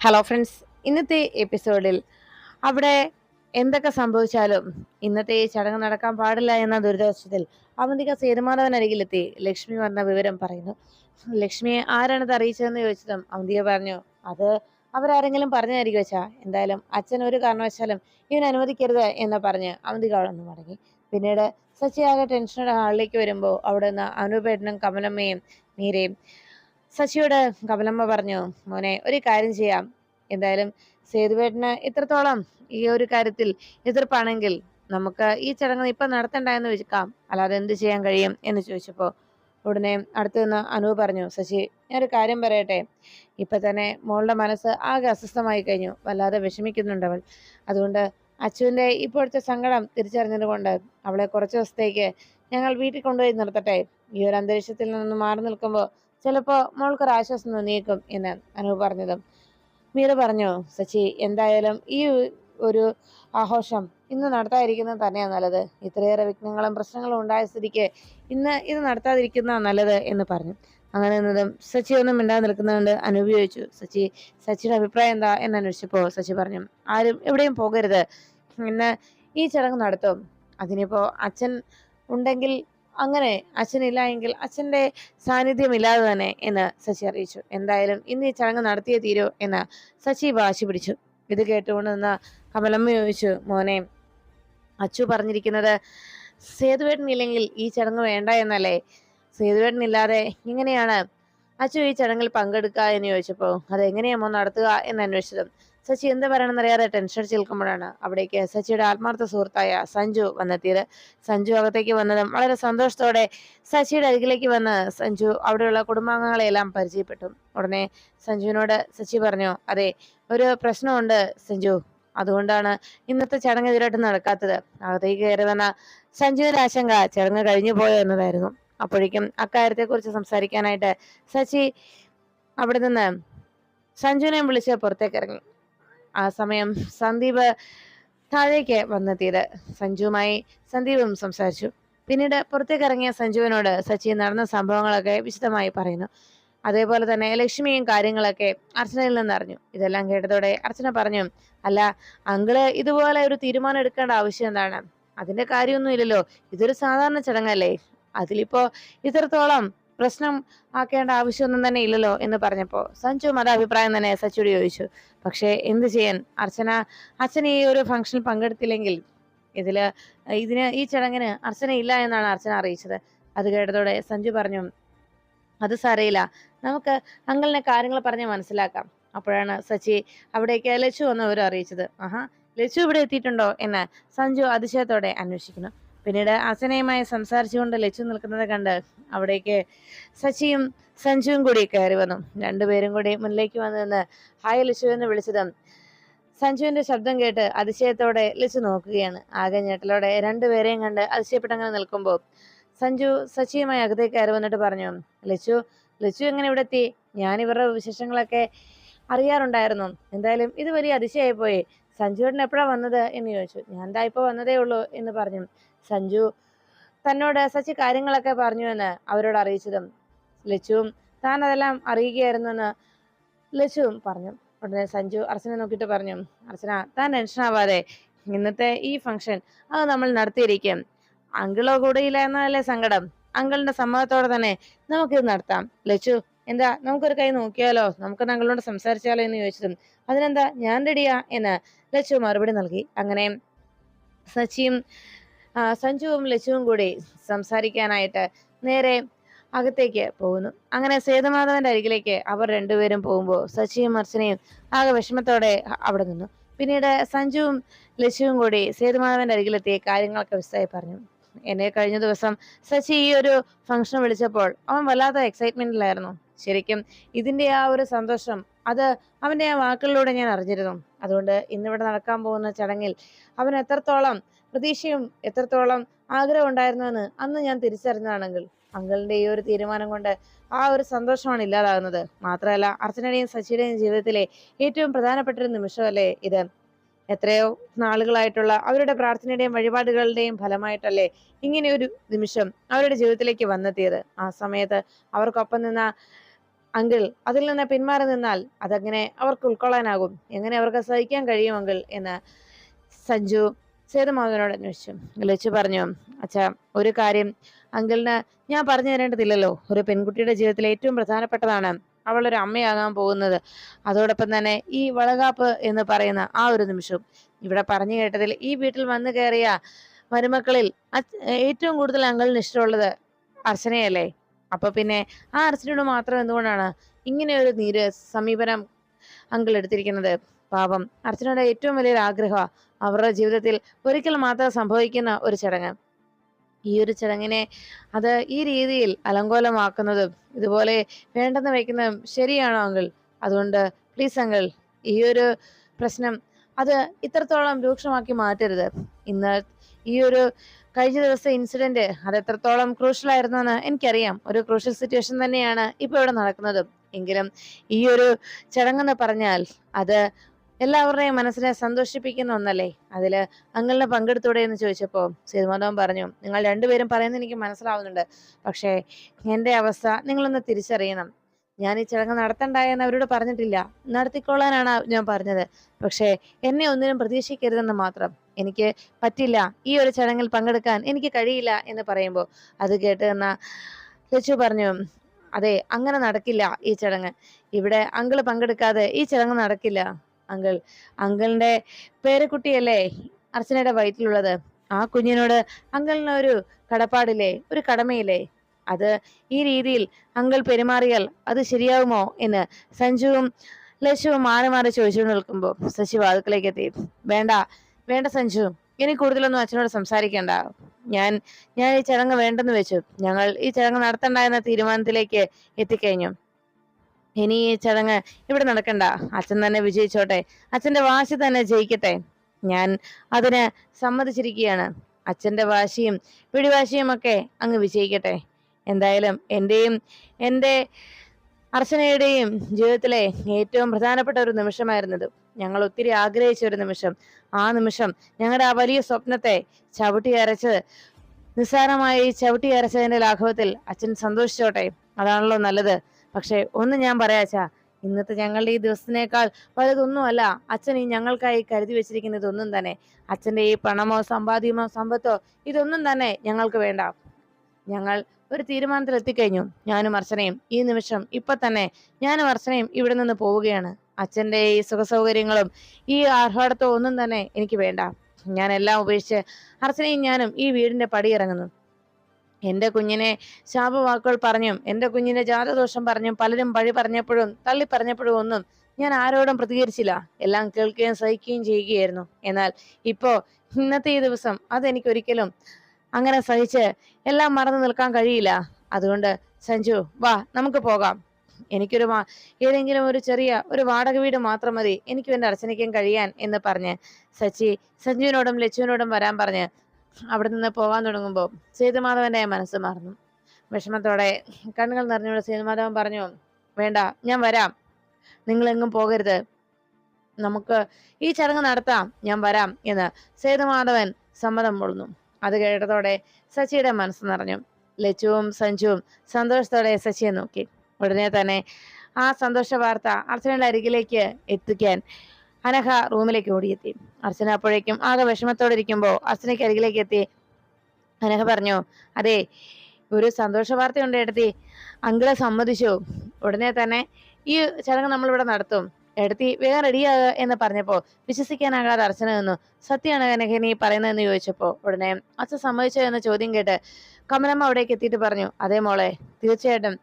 Hello friends ഇന്നത്തെ എപ്പിസോഡിൽ അവിടെ എന്തൊക്കെ സംഭവിച്ചാലും ഇന്നത്തെ ചടങ്ങ് നടക്കാൻ പാടില്ല എന്ന ദുരിതാവസ്ഥത്തിൽ അവന്തിക സേതുമാധവനരികിലെത്തി ലക്ഷ്മി വന്ന വിവരം പറയുന്നു. ലക്ഷ്മിയെ ആരാണത് അറിയിച്ചതെന്ന് ചോദിച്ചതും അവന്തിക പറഞ്ഞു അത് അവരാരെങ്കിലും പറഞ്ഞായിരിക്കും വെച്ചാ എന്തായാലും അച്ഛൻ ഒരു കാരണവശാലും ഇവൻ അനുവദിക്കരുത് എന്ന് പറഞ്ഞ് അവന്തിക അവിടെ നിന്ന് മടങ്ങി. പിന്നീട് സച്ചിയാകെ ടെൻഷനോടെ ഹാളിലേക്ക് വരുമ്പോൾ അവിടെ നിന്ന് അനുപേട്ടനും കമലമ്മയും മീരയും ശശിയോട് കമലമ്മ പറഞ്ഞു മോനെ ഒരു കാര്യം ചെയ്യാം. എന്തായാലും സേതുവേട്ടന് ഇത്രത്തോളം ഈ ഒരു കാര്യത്തിൽ എതിർപ്പാണെങ്കിൽ നമുക്ക് ഈ ചടങ്ങ് ഇപ്പൊ നടത്തണ്ട എന്ന് വെക്കാം. അല്ലാതെ എന്ത് ചെയ്യാൻ കഴിയും? എന്ന് ചോദിച്ചപ്പോൾ ഉടനെ അടുത്തു നിന്ന് അനു പറഞ്ഞു ശശി ഞാനൊരു കാര്യം പറയട്ടെ. ഇപ്പൊ തന്നെ മോളുടെ മനസ്സ് ആകെ അസ്വസ്ഥമായി കഴിഞ്ഞു. വല്ലാതെ വിഷമിക്കുന്നുണ്ട് അവൾ. അതുകൊണ്ട് അച്ഛന്റെ ഇപ്പോഴത്തെ സങ്കടം തിരിച്ചറിഞ്ഞതുകൊണ്ട് അവളെ കുറച്ച് ദിവസത്തേക്ക് ഞങ്ങൾ വീട്ടിൽ കൊണ്ടുപോയി നിർത്തട്ടെ. ഈ ഒരു അന്തരീക്ഷത്തിൽ നിന്ന് മാറി നിൽക്കുമ്പോൾ ചിലപ്പോ മോൾക്കൊരു ആശ്വാസം തോന്നിയേക്കും എന്ന് അനു പറഞ്ഞതും. മീര പറഞ്ഞു സച്ചി എന്തായാലും ഈ ഒരു ആഘോഷം ഇന്ന് നടത്താതിരിക്കുന്നത് തന്നെയാണ് നല്ലത്. ഇത്രയേറെ വിഘ്നങ്ങളും പ്രശ്നങ്ങളും ഉണ്ടായ സ്ഥിതിക്ക് ഇന്ന് ഇത് നടത്താതിരിക്കുന്ന നല്ലത് എന്ന് പറഞ്ഞു. അങ്ങനെ നിന്നതും സച്ചി ഒന്നും മിണ്ടാതെ നിൽക്കുന്നതുകൊണ്ട് അനുപയോഗിച്ചു സച്ചി സച്ചിയുടെ അഭിപ്രായം എന്താ? എന്ന് അന്വേഷിച്ചപ്പോ സച്ചി പറഞ്ഞു ആരും എവിടെയും പോകരുത്. ഇന്ന് ഈ ചടങ്ങ് നടത്തും. അതിനിപ്പോ അച്ഛൻ ഉണ്ടെങ്കിൽ അങ്ങനെ അച്ഛനില്ല എങ്കിൽ അച്ഛന്റെ സാന്നിധ്യം ഇല്ലാതെ തന്നെ എന്ന് സച്ചി അറിയിച്ചു. എന്തായാലും ഇന്ന് ഈ ചടങ്ങ് നടത്തിയേ തീരൂ എന്ന് സച്ചി വാശി പിടിച്ചു. ഇത് കേട്ടുകൊണ്ട് നിന്ന കമലമ്മ ചോദിച്ചു മോനെ അച്ചു പറഞ്ഞിരിക്കുന്നത് സേതുവേട്ടനില്ലെങ്കിൽ ഈ ചടങ്ങ് വേണ്ട എന്നല്ലേ? സേതുവേട്ടനില്ലാതെ ഇങ്ങനെയാണ് അച്ചു ഈ ചടങ്ങിൽ പങ്കെടുക്കുക എന്ന് ചോദിച്ചപ്പോൾ അതെങ്ങനെയാമോ നടത്തുക എന്ന് അന്വേഷിച്ചതും? സച്ചി എന്ത് പറയണമെന്നറിയാതെ ടെൻഷൻ നിൽക്കുമ്പോഴാണ് അവിടേക്ക് സച്ചിയുടെ ആത്മാർത്ഥ സുഹൃത്തായ സഞ്ജു വന്നെത്തിയത്. സഞ്ജു അകത്തേക്ക് വന്നതും വളരെ സന്തോഷത്തോടെ സച്ചിയുടെ അരികിലേക്ക് വന്ന് സഞ്ജു അവിടെയുള്ള കുടുംബാംഗങ്ങളെല്ലാം പരിചയപ്പെട്ടു. ഉടനെ സഞ്ജുവിനോട് സച്ചി പറഞ്ഞു അതെ ഒരു പ്രശ്നമുണ്ട് സഞ്ജു. അതുകൊണ്ടാണ് ഇന്നത്തെ ചടങ്ങ് ഇതിലോട്ട് നടക്കാത്തത്. അകത്തേക്ക് കയറി വന്ന സഞ്ജുവിന്റെ ആശങ്ക ചടങ്ങ് കഴിഞ്ഞു പോയോ എന്നതായിരുന്നു. അപ്പോഴേക്കും അക്കാര്യത്തെക്കുറിച്ച് സംസാരിക്കാനായിട്ട് സച്ചി അവിടെ നിന്ന് സഞ്ജുനെ വിളിച്ച് പുറത്തേക്ക് ഇറങ്ങി ആ സമയം സന്ദീപ് താഴേക്ക് വന്നെത്തിയത്. സഞ്ജുവുമായി സന്ദീപും സംസാരിച്ചു. പിന്നീട് പുറത്തേക്ക് ഇറങ്ങിയ സഞ്ജുവിനോട് സച്ചി നടന്ന സംഭവങ്ങളൊക്കെ വിശദമായി പറയുന്നു. അതേപോലെ തന്നെ ലക്ഷ്മിയും കാര്യങ്ങളൊക്കെ അർച്ചനയിൽ നിന്ന് അറിഞ്ഞു. ഇതെല്ലാം കേട്ടതോടെ അർച്ചന പറഞ്ഞു അല്ല അങ്കിൾ ഇതുപോലെ ഒരു തീരുമാനം എടുക്കേണ്ട ആവശ്യം എന്താണ്? അതിന്റെ കാര്യമൊന്നും ഇല്ലല്ലോ. ഇതൊരു സാധാരണ ചടങ്ങല്ലേ? അതിലിപ്പോ ഇത്രത്തോളം പ്രശ്നം ആക്കേണ്ട ആവശ്യമൊന്നും തന്നെ ഇല്ലല്ലോ എന്ന് പറഞ്ഞപ്പോ സഞ്ജു അത് അഭിപ്രായം തന്നെ സച്ചിയോട് ചോദിച്ചു. പക്ഷെ എന്ത് ചെയ്യാൻ? അർച്ചന അച്ഛൻ ഈ ഒരു ഫംഗ്ഷനിൽ പങ്കെടുത്തില്ലെങ്കിൽ ഇതിൽ ഇതിന് ഈ ചടങ്ങിന് അർച്ചന ഇല്ല എന്നാണ് അർച്ചന അറിയിച്ചത്. അത് കേട്ടതോടെ സഞ്ജു പറഞ്ഞു അത് സാരയില്ല നമുക്ക് അങ്കിളിനെ കാര്യങ്ങൾ പറഞ്ഞ് മനസ്സിലാക്കാം. അപ്പോഴാണ് സച്ചി അവിടേക്ക് ലച്ചു വന്നവരും അറിയിച്ചത്. ആഹാ ലച്ചു ഇവിടെ എത്തിയിട്ടുണ്ടോ? എന്ന് സഞ്ജു അതിശയത്തോടെ അന്വേഷിക്കുന്നു. പിന്നീട് അസനയുമായി സംസാരിച്ചുകൊണ്ട് ലച്ചു നിൽക്കുന്നത് കണ്ട് അവിടേക്ക് സച്ചിയും സഞ്ജുവും കൂടി കയറി വന്നു. രണ്ടുപേരും കൂടി മുന്നിലേക്ക് വന്നു നിന്ന് ഹായ് ലച്ചു എന്ന് വിളിച്ചതും സഞ്ജുവിന്റെ ശബ്ദം കേട്ട് അതിശയത്തോടെ ലച്ചു നോക്കുകയാണ്. ആകെ ഞെട്ടലോടെ രണ്ടുപേരെയും കണ്ട് അതിശയപ്പെട്ടങ്ങനെ നിൽക്കുമ്പോൾ സഞ്ജു സച്ചിയുമായി അകത്തേക്ക് കയറി വന്നിട്ട് പറഞ്ഞു ലച്ചു ലച്ചു എങ്ങനെ ഇവിടെ എത്തി? ഞാൻ ഇവരുടെ വിശേഷങ്ങളൊക്കെ അറിയാറുണ്ടായിരുന്നു. എന്തായാലും ഇത് വലിയ അതിശയായി പോയി. സഞ്ജുവേട്ടൻ എപ്പോഴാ വന്നത് എന്ന് ചോദിച്ചു. ഞാൻ ദാ ഇപ്പൊ വന്നതേ ഉള്ളൂ എന്ന് പറഞ്ഞു. സഞ്ജു തന്നോട് സച്ചി കാര്യങ്ങളൊക്കെ പറഞ്ഞു എന്ന് അവരോട് അറിയിച്ചതും ലച്ചുവും താൻ അതെല്ലാം അറിയുകയായിരുന്നു എന്ന് ലച്ചുവും പറഞ്ഞു. ഉടനെ സഞ്ജു അർച്ചനെ നോക്കിയിട്ട് പറഞ്ഞു അർച്ചന താൻ ടെൻഷൻ ആവാതെ ഇന്നത്തെ ഈ ഫംഗ്ഷൻ അത് നമ്മൾ നടത്തിയിരിക്കും. അങ്കിളോ കൂടെയില്ല എന്നതല്ലേ സങ്കടം. അങ്കിളിന്റെ സമ്മതത്തോടെ തന്നെ നമുക്കിത് നടത്താം. ലച്ചു എന്താ നമുക്കൊരു കൈ നോക്കിയാലോ? നമുക്ക് താങ്കളോട് സംസാരിച്ചാലോ എന്ന് ചോദിച്ചതും. അതിനെന്താ ഞാൻ റെഡിയാ എന്ന് ലച്ചു മറുപടി നൽകി. അങ്ങനെ സച്ചിയും സഞ്ജുവും ലച്ചുവും കൂടി സംസാരിക്കാനായിട്ട് നേരെ അകത്തേക്ക് പോകുന്നു. അങ്ങനെ സേതുമാധവന്റെ അരികിലേക്ക് അവർ രണ്ടുപേരും പോകുമ്പോൾ സച്ചിയും അർച്ചനയും ആകെ വിഷമത്തോടെ അവിടെ നിന്നു. പിന്നീട് സഞ്ജുവും ലച്ചുവും കൂടി സേതുമാധവന്റെ അരികിലെത്തി കാര്യങ്ങളൊക്കെ വിശദമായി പറഞ്ഞു. എന്നെ കഴിഞ്ഞ ദിവസം സച്ചി ഈ ഒരു ഫംഗ്ഷൻ വിളിച്ചപ്പോൾ അവൻ വല്ലാത്ത എക്സൈറ്റ്മെന്റിലായിരുന്നു ശരിക്കും ഇതിന്റെ ആ ഒരു സന്തോഷം അത് അവന്റെ ആ വാക്കുകളിലൂടെ ഞാൻ അറിഞ്ഞിരുന്നു. അതുകൊണ്ട് ഇന്നിവിടെ നടക്കാൻ പോകുന്ന ചടങ്ങിൽ അവൻ എത്രത്തോളം പ്രതീക്ഷയും എത്രത്തോളം ആഗ്രഹം ഉണ്ടായിരുന്നുവെന്ന് അന്ന് ഞാൻ തിരിച്ചറിഞ്ഞതാണെങ്കിൽ അങ്കളിന്റെ ഈ ഒരു തീരുമാനം കൊണ്ട് ആ ഒരു സന്തോഷമാണ് ഇല്ലാതാകുന്നത്. മാത്രമല്ല അർച്ചനയുടെയും സച്ചിയുടെയും ജീവിതത്തിലെ ഏറ്റവും പ്രധാനപ്പെട്ട ഒരു നിമിഷമല്ലേ ഇത്. എത്രയോ നാളുകളായിട്ടുള്ള അവരുടെ പ്രാർത്ഥനയുടെയും വഴിപാടുകളുടെയും ഫലമായിട്ടല്ലേ ഇങ്ങനെ ഒരു നിമിഷം അവരുടെ ജീവിതത്തിലേക്ക് വന്നെത്തിയത്. ആ സമയത്ത് അവർക്കൊപ്പം നിന്ന അങ്കിൾ അതിൽ നിന്ന് പിന്മാറി നിന്നാൽ അതങ്ങനെ അവർക്ക് ഉൾക്കൊള്ളാനാകും. എങ്ങനെ അവർക്ക് സഹിക്കാൻ കഴിയുമെങ്കിൽ എന്ന് സഞ്ജു സേതുമാധവനോട് അന്വേഷിച്ചു. ലച്ചു പറഞ്ഞു അച്ഛാ ഒരു കാര്യം. അങ്കിളിന് ഞാൻ പറഞ്ഞു തരേണ്ടതില്ലല്ലോ. ഒരു പെൺകുട്ടിയുടെ ജീവിതത്തിൽ ഏറ്റവും പ്രധാനപ്പെട്ടതാണ് അവൾ ഒരു അമ്മയാകാൻ പോകുന്നത്. അതോടൊപ്പം തന്നെ ഈ വളകാപ്പ് എന്ന് പറയുന്ന ആ ഒരു നിമിഷം. ഇവിടെ പറഞ്ഞു കേട്ടതിൽ ഈ വീട്ടിൽ വന്നു കയറിയ മരുമക്കളിൽ ഏറ്റവും കൂടുതൽ അങ്കിളിന് ഇഷ്ടമുള്ളത് അർച്ചനയല്ലേ? അപ്പൊ പിന്നെ ആ അർച്ചനയോട് മാത്രം എന്തുകൊണ്ടാണ് ഇങ്ങനെ ഒരു നീര് സമീപനം അങ്കിൾ എടുത്തിരിക്കുന്നത് പാപം അർച്ചനയുടെ ഏറ്റവും വലിയൊരു ആഗ്രഹം അവരുടെ ജീവിതത്തിൽ ഒരിക്കൽ മാത്രം സംഭവിക്കുന്ന ഒരു ചടങ്ങ്. ഈ ഒരു ചടങ്ങിനെ അത് ഈ രീതിയിൽ അലങ്കോലമാക്കുന്നതും ഇതുപോലെ വേണ്ടെന്ന് വയ്ക്കുന്നതും ശരിയാണോ അങ്കിൾ? അതുകൊണ്ട് പ്ലീസ് അങ്കിൾ ഈ ഒരു പ്രശ്നം അത് ഇത്രത്തോളം രൂക്ഷമാക്കി മാറ്റരുത്. ഇന്ന് ഈ ഒരു കഴിഞ്ഞ ദിവസത്തെ ഇൻസിഡന്റ് അത് എത്രത്തോളം ക്രൂഷ്യൽ ആയിരുന്നു എന്ന് എനിക്കറിയാം. ഒരു ക്രൂഷ്യൽ സിറ്റുവേഷൻ തന്നെയാണ് ഇപ്പൊ ഇവിടെ നടക്കുന്നത്. എങ്കിലും ഈ ഒരു ചടങ്ങെന്ന് പറഞ്ഞാൽ അത് എല്ലാവരുടെയും മനസ്സിനെ സന്തോഷിപ്പിക്കുന്ന ഒന്നല്ലേ? അതിൽ അങ്ങനെ പങ്കെടുത്തൂടെ എന്ന് ചോദിച്ചപ്പോൾ സേതുമാധവൻ പറഞ്ഞു നിങ്ങൾ രണ്ടുപേരും പറയുന്നത് എനിക്ക് മനസ്സിലാവുന്നുണ്ട്. പക്ഷേ എന്റെ അവസ്ഥ നിങ്ങളൊന്ന് തിരിച്ചറിയണം. ഞാൻ ഈ ചടങ്ങ് നടത്തണ്ടായെന്ന് അവരോട് പറഞ്ഞിട്ടില്ല. നടത്തിക്കൊള്ളാനാണ് ഞാൻ പറഞ്ഞത്. പക്ഷേ എന്നെ ഒന്നിനും പ്രതീക്ഷിക്കരുതെന്ന് മാത്രം. എനിക്ക് പറ്റില്ല. ഈ ഒരു ചടങ്ങിൽ പങ്കെടുക്കാൻ എനിക്ക് കഴിയില്ല എന്ന് പറയുമ്പോൾ അത് കേട്ട് എന്ന ലച്ചു പറഞ്ഞു അതെ അങ്ങനെ നടക്കില്ല ഈ ചടങ്ങ്. ഇവിടെ അങ്കിൾ പങ്കെടുക്കാതെ ഈ ചടങ്ങ് നടക്കില്ല. അങ്കിൾ അങ്കിളിന്റെ പേരക്കുട്ടിയല്ലേ അർച്ചനയുടെ വയറ്റിലുള്ളത്? ആ കുഞ്ഞിനോട് അങ്കിളിന് ഒരു കടപ്പാടില്ലേ? ഒരു കടമയില്ലേ? അത് ഈ രീതിയിൽ അങ്കിൾ പെരുമാറിയാൽ അത് ശരിയാവുമോ എന്ന് സഞ്ജുവും ലക്ഷ്യവും മാറി മാറി ചോദിച്ചുകൊണ്ട് നിൽക്കുമ്പോൾ ശശി വാതുക്കളേക്ക് എത്തി. വേണ്ട വേണ്ട സഞ്ജു. ഇനി കൂടുതലൊന്നും അച്ഛനോട് സംസാരിക്കേണ്ട. ഞാൻ ഞാൻ ഈ ചടങ്ങ് വേണ്ടെന്ന് വെച്ചു. ഞങ്ങൾ ഈ ചടങ്ങ് നടത്തണ്ട എന്ന തീരുമാനത്തിലേക്ക് എത്തിക്കഴിഞ്ഞു. ഇനി ഈ ചടങ്ങ് ഇവിടെ നടക്കണ്ട. അച്ഛൻ തന്നെ വിജയിച്ചോട്ടെ. അച്ഛന്റെ വാശി തന്നെ ജയിക്കട്ടെ. ഞാൻ അതിന് സമ്മതിച്ചിരിക്കുകയാണ്. അച്ഛന്റെ വാശിയും പിടിവാശിയും ഒക്കെ അങ്ങ് വിജയിക്കട്ടെ. എന്തായാലും എന്റെയും എന്റെ അർച്ചനയുടെയും ജീവിതത്തിലെ ഏറ്റവും പ്രധാനപ്പെട്ട ഒരു നിമിഷമായിരുന്നത് ഞങ്ങൾ ഒത്തിരി ആഗ്രഹിച്ച ഒരു നിമിഷം. ആ നിമിഷം ഞങ്ങളുടെ ആ വലിയ സ്വപ്നത്തെ ചവിട്ടി അരച്ച് നിസ്സാരമായി ചവിട്ടി അരച്ചതിന്റെ ലാഘവത്തിൽ അച്ഛൻ സന്തോഷിച്ചോട്ടെ. അതാണല്ലോ നല്ലത്. പക്ഷേ ഒന്ന് ഞാൻ പറയാച്ചാ ഇന്നത്തെ ഞങ്ങളുടെ ഈ ദിവസത്തിനേക്കാൾ വലുതൊന്നുമല്ല അച്ഛൻ ഈ ഞങ്ങൾക്കായി കരുതി വെച്ചിരിക്കുന്നത് ഒന്നും തന്നെ. അച്ഛന്റെ ഈ പണമോ സമ്പാദ്യമോ സമ്പത്തോ ഇതൊന്നും തന്നെ ഞങ്ങൾക്ക് വേണ്ട. ഞങ്ങൾ ഒരു തീരുമാനത്തിൽ എത്തിക്കഴിഞ്ഞു ഞാനും അർച്ചനയും ഈ നിമിഷം ഇപ്പൊ തന്നെ ഞാനും അർച്ചനയും ഇവിടെ നിന്ന് പോവുകയാണ്. അച്ഛന്റെ ഈ സുഖസൗകര്യങ്ങളും ഈ ആർഭാടത്തോ ഒന്നും തന്നെ എനിക്ക് വേണ്ട. ഞാൻ എല്ലാം ഉപേക്ഷിച്ച് അർച്ചനയും ഞാനും ഈ വീടിന്റെ പടി ഇറങ്ങുന്നു. എന്റെ കുഞ്ഞിനെ ശാപവാക്കുകൾ പറഞ്ഞും എന്റെ കുഞ്ഞിനെ ജാതദോഷം പറഞ്ഞും പലരും വഴി പറഞ്ഞപ്പോഴും തള്ളി പറഞ്ഞപ്പോഴും ഒന്നും ഞാൻ ആരോടും പ്രതികരിച്ചില്ല. എല്ലാം കേൾക്കുകയും സഹിക്കുകയും ചെയ്യുകയായിരുന്നു. എന്നാൽ ഇപ്പോ ഇന്നത്തെ ഈ ദിവസം അതെനിക്ക് ഒരിക്കലും അങ്ങനെ സഹിച്ച് എല്ലാം മറന്നു നിൽക്കാൻ കഴിയില്ല. അതുകൊണ്ട് സഞ്ജു വാ നമുക്ക് പോകാം. എനിക്കൊരു ഏതെങ്കിലും ഒരു ചെറിയ ഒരു വാടക വീട് മാത്രം മതി. എനിക്കും എന്റെ അർച്ചനയ്ക്കും കഴിയാൻ എന്ന് പറഞ്ഞ് സച്ചി സഞ്ജുവിനോടും ലച്ചുവിനോടും വരാൻ പറഞ്ഞ് അവിടെ നിന്ന് പോകാൻ തുടങ്ങുമ്പോൾ സേതുമാധവന്റെ മനസ്സ് മാറുന്നു. വിഷമത്തോടെ കണ്ണുകൾ നിറഞ്ഞുകൊണ്ട് സേതുമാധവൻ പറഞ്ഞു വേണ്ട ഞാൻ വരാം. നിങ്ങളെങ്ങും പോകരുത്. നമുക്ക് ഈ ചടങ്ങ് നടത്താം. ഞാൻ വരാം എന്ന് സേതുമാധവൻ സമ്മതം കൊള്ളുന്നു. അത് കേട്ടതോടെ സച്ചിയുടെ മനസ്സ് നിറഞ്ഞു. ലച്ചുവും സഞ്ജുവും സന്തോഷത്തോടെ സച്ചിയെ നോക്കി. ഉടനെ തന്നെ ആ സന്തോഷ വാർത്ത അർച്ചനയുടെ അരികിലേക്ക് എത്തിക്കാൻ അനഹ റൂമിലേക്ക് ഓടിയെത്തി. അർച്ചന അപ്പോഴേക്കും ആകെ വിഷമത്തോടെ ഇരിക്കുമ്പോൾ അർച്ചനയ്ക്ക് അരികിലേക്ക് എത്തി. അനഹ പറഞ്ഞു അതെ ഒരു സന്തോഷ വാർത്തയുണ്ട് എടുത്തി അങ്കിളെ സമ്മതിച്ചു. ഉടനെ തന്നെ ഈ ചടങ്ങ് നമ്മളിവിടെ നടത്തും. എടുത്തി വേഗം റെഡിയാകുക എന്ന് പറഞ്ഞപ്പോൾ വിശ്വസിക്കാനാകാതെ അർച്ചന നിന്നു. സത്യമാണ് അനഘ നീ പറയുന്നതെന്ന് ചോദിച്ചപ്പോൾ ഉടനെ അച്ഛൻ സമ്മതിച്ചോ എന്ന ചോദ്യം കേട്ട് കമലമ്മ അവിടേക്ക് എത്തിയിട്ട് പറഞ്ഞു അതേ മോളെ തീർച്ചയായിട്ടും.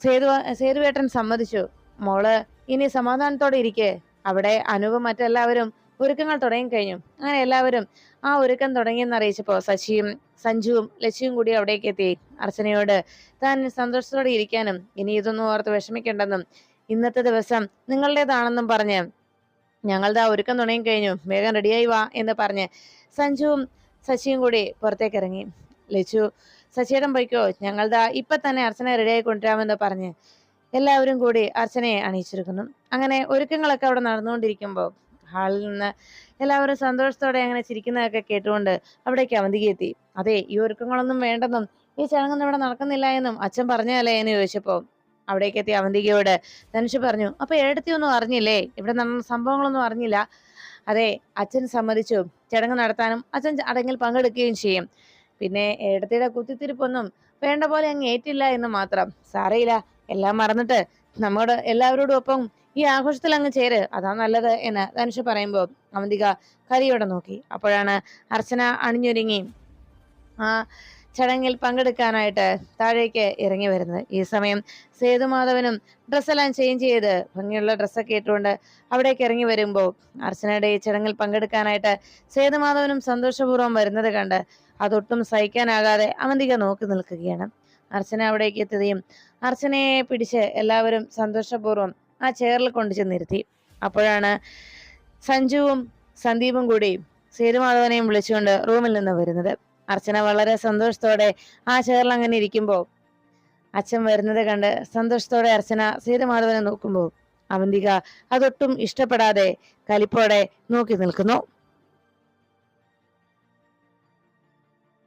സേതു സേതുവേട്ടൻ സമ്മതിച്ചു. മോൾ ഇനി സമാധാനത്തോടെ ഇരിക്കേ. അവിടെ അനുവും മറ്റെല്ലാവരും ഒരുക്കങ്ങൾ തുടങ്ങി കഴിഞ്ഞു. അങ്ങനെ എല്ലാവരും ആ ഒരുക്കം തുടങ്ങിയെന്ന് അറിയിച്ചപ്പോൾ ശശിയും സഞ്ജുവും ലക്ഷിയും കൂടി അവിടേക്ക് എത്തി. അർച്ചനയോട് താൻ സന്തോഷത്തോടെ ഇരിക്കാനും ഇനി ഇതൊന്നും ഓർത്ത് വിഷമിക്കേണ്ടെന്നും ഇന്നത്തെ ദിവസം നിങ്ങളുടേതാണെന്നും പറഞ്ഞ് ഞങ്ങളുടെ ആ ഒരുക്കം തുടങ്ങി കഴിഞ്ഞു. വേഗം റെഡിയായി വാ എന്ന് പറഞ്ഞ് സഞ്ജുവും ശശിയും കൂടി പുറത്തേക്ക് ഇറങ്ങി ലച്ചു ശശിയുടെ പോയിക്കോ. ഞങ്ങളുടെ ഇപ്പൊ തന്നെ അർച്ചന റെഡിയായി കൊണ്ടുവരാമെന്ന് പറഞ്ഞ് എല്ലാവരും കൂടി അർച്ചനയെ അണിയിച്ചിരിക്കുന്നു. അങ്ങനെ ഒരുക്കങ്ങളൊക്കെ അവിടെ നടന്നുകൊണ്ടിരിക്കുമ്പോൾ ഹാളിൽ നിന്ന് എല്ലാവരും സന്തോഷത്തോടെ അങ്ങനെ ചിരിക്കുന്നതൊക്കെ കേട്ടുകൊണ്ട് അവിടേക്ക് അവന്തിക്ക് എത്തി. അതെ ഈ ഒരുക്കങ്ങളൊന്നും വേണ്ടെന്നും ഈ ചടങ്ങൊന്നും ഇവിടെ നടക്കുന്നില്ല എന്നും അച്ഛൻ പറഞ്ഞതല്ലേ? എന്ന് ചോദിച്ചപ്പോ അവിടേക്ക് എത്തിയ അവന്തികയോട്. ധനുഷ് പറഞ്ഞു അപ്പൊ ഏടത്തി ഒന്നും അറിഞ്ഞില്ലേ? ഇവിടെ നടന്ന സംഭവങ്ങളൊന്നും അറിഞ്ഞില്ല. അതെ അച്ഛൻ സമ്മതിച്ചു. ചടങ്ങ് നടത്താനും അച്ഛൻ ചടങ്ങിൽ പങ്കെടുക്കുകയും ചെയ്യും. പിന്നെ ഏടത്തിയുടെ കുത്തിത്തിരിപ്പൊന്നും വേണ്ട പോലെ അങ്ങ് ഏറ്റില്ല എന്ന് മാത്രം. സാരയില്ല എല്ലാം മറന്നിട്ട് നമ്മുടെ എല്ലാവരോടും ഒപ്പം ഈ ആഘോഷത്തിൽ അങ്ങ് ചേര്. അതാ നല്ലത് എന്ന് ധനുഷ് പറയുമ്പോൾ അവന്തിക കരിയോടെ നോക്കി. അപ്പോഴാണ് അർച്ചന അണിഞ്ഞൊരുങ്ങി. ആ ചടങ്ങിൽ പങ്കെടുക്കാനായിട്ട് താഴേക്ക് ഇറങ്ങി വരുന്നത്. ഈ സമയം സേതുമാധവനും ഡ്രസ്സെല്ലാം ചേഞ്ച് ചെയ്ത് ഭംഗിയുള്ള ഡ്രസ്സൊക്കെ ഇട്ടുകൊണ്ട് അവിടേക്ക് ഇറങ്ങി വരുമ്പോൾ അർച്ചനയുടെ ഈ ചടങ്ങിൽ പങ്കെടുക്കാനായിട്ട് സേതുമാധവനും സന്തോഷപൂർവം വരുന്നത് കണ്ട് അതൊട്ടും സഹിക്കാനാകാതെ അവന്തിക നോക്കി നിൽക്കുകയാണ്. അർച്ചന അവിടേക്ക് എത്തുകയും അർച്ചനയെ പിടിച്ച് എല്ലാവരും സന്തോഷപൂർവം ആ ചെയറിൽ കൊണ്ടു ചെന്നിരുത്തി. അപ്പോഴാണ് സഞ്ജുവും സന്ദീപും കൂടി സേതുമാധവനെയും വിളിച്ചുകൊണ്ട് റൂമിൽ നിന്ന് വരുന്നത്. അർച്ചന വളരെ സന്തോഷത്തോടെ ആ ചേറിൽ അങ്ങനെ ഇരിക്കുമ്പോൾ അച്ഛൻ വരുന്നത് കണ്ട് സന്തോഷത്തോടെ അർച്ചന സീതമാധവനെ നോക്കുമ്പോൾ അവന്തിക അതൊട്ടും ഇഷ്ടപ്പെടാതെ കലിപ്പോടെ നോക്കി നിൽക്കുന്നു.